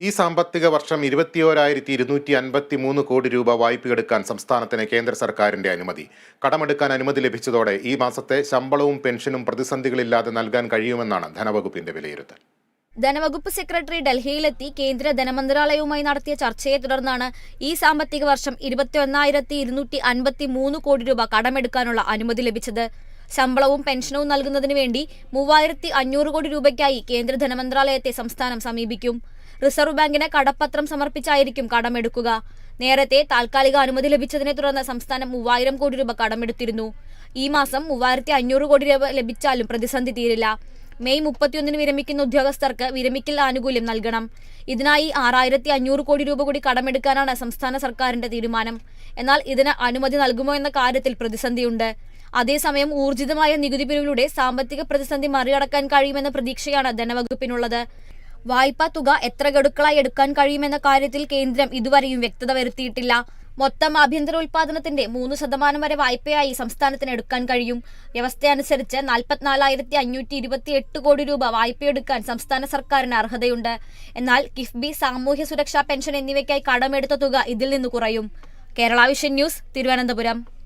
ഈ സാമ്പത്തിക വർഷം ഇരുപത്തിയോരായിരത്തി ഇരുന്നൂറ്റി അൻപത്തി മൂന്ന് കോടി രൂപ വായ്പയെടുക്കാൻ സംസ്ഥാനത്തിന് കേന്ദ്ര സർക്കാരിന്റെ അനുമതി. കടമെടുക്കാൻ അനുമതി ലഭിച്ചതോടെ ഈ മാസത്തെ ശമ്പളവും പെൻഷനും പ്രതിസന്ധികളില്ലാതെ നൽകാൻ കഴിയുമെന്നാണ് ധനവകുപ്പിന്റെ വിലയിരുത്തൽ. ധനവകുപ്പ് സെക്രട്ടറി ഡൽഹിയിലെത്തി കേന്ദ്ര ധനമന്ത്രാലയവുമായി നടത്തിയ ചർച്ചയെ തുടർന്നാണ് ഈ സാമ്പത്തിക വർഷം ഇരുപത്തിയൊന്നായിരത്തി ഇരുന്നൂറ്റി അൻപത്തി മൂന്ന് കോടി രൂപ കടമെടുക്കാനുള്ള അനുമതി ലഭിച്ചത്. ശമ്പളവും പെൻഷനവും നൽകുന്നതിന് വേണ്ടി മൂവായിരത്തി അഞ്ഞൂറ് കോടി രൂപയ്ക്കായി കേന്ദ്ര ധനമന്ത്രാലയത്തെ സംസ്ഥാനം സമീപിക്കും. റിസർവ് ബാങ്കിന് കടപ്പത്രം സമർപ്പിച്ചായിരിക്കും കടമെടുക്കുക. നേരത്തെ താൽക്കാലിക അനുമതി ലഭിച്ചതിനെ തുടർന്ന് സംസ്ഥാനം മൂവായിരം കോടി രൂപ കടമെടുത്തിരുന്നു. ഈ മാസം മൂവായിരത്തി അഞ്ഞൂറ് കോടി രൂപ ലഭിച്ചാലും പ്രതിസന്ധി തീരില്ല. മെയ് മുപ്പത്തിയൊന്നിന് വിരമിക്കുന്ന ഉദ്യോഗസ്ഥർക്ക് വിരമിക്കൽ ആനുകൂല്യം നൽകണം. ഇതിനായി ആറായിരത്തി അഞ്ഞൂറ് കോടി രൂപ കൂടി കടമെടുക്കാനാണ് സംസ്ഥാന സർക്കാരിന്റെ തീരുമാനം. എന്നാൽ ഇതിന് അനുമതി നൽകുമോ എന്ന കാര്യത്തിൽ പ്രതിസന്ധിയുണ്ട്. അതേസമയം ഊർജിതമായ നികുതി പിരിവിലൂടെ സാമ്പത്തിക പ്രതിസന്ധി മറികടക്കാൻ കഴിയുമെന്ന പ്രതീക്ഷയാണ് ധനവകുപ്പിനുള്ളത്. വായ്പാ തുക എത്ര ഗഡുക്കളായി എടുക്കാൻ കഴിയുമെന്ന കാര്യത്തിൽ കേന്ദ്രം ഇതുവരെയും വ്യക്തത വരുത്തിയിട്ടില്ല. മൊത്തം ആഭ്യന്തര ഉൽപാദനത്തിന്റെ മൂന്ന് ശതമാനം വരെ വായ്പയായി സംസ്ഥാനത്തിന് എടുക്കാൻ കഴിയും. വ്യവസ്ഥയനുസരിച്ച് നാൽപ്പത്തിനാലായിരത്തി അഞ്ഞൂറ്റി ഇരുപത്തി എട്ട് കോടി രൂപ വായ്പയെടുക്കാൻ സംസ്ഥാന സർക്കാരിന് അർഹതയുണ്ട്. എന്നാൽ കിഫ്ബി സാമൂഹ്യ സുരക്ഷാ പെൻഷൻ എന്നിവയ്ക്കായി കടമെടുത്ത തുക ഇതിൽ നിന്ന് കുറയും. Kerala vision news Thiruvananthapuram.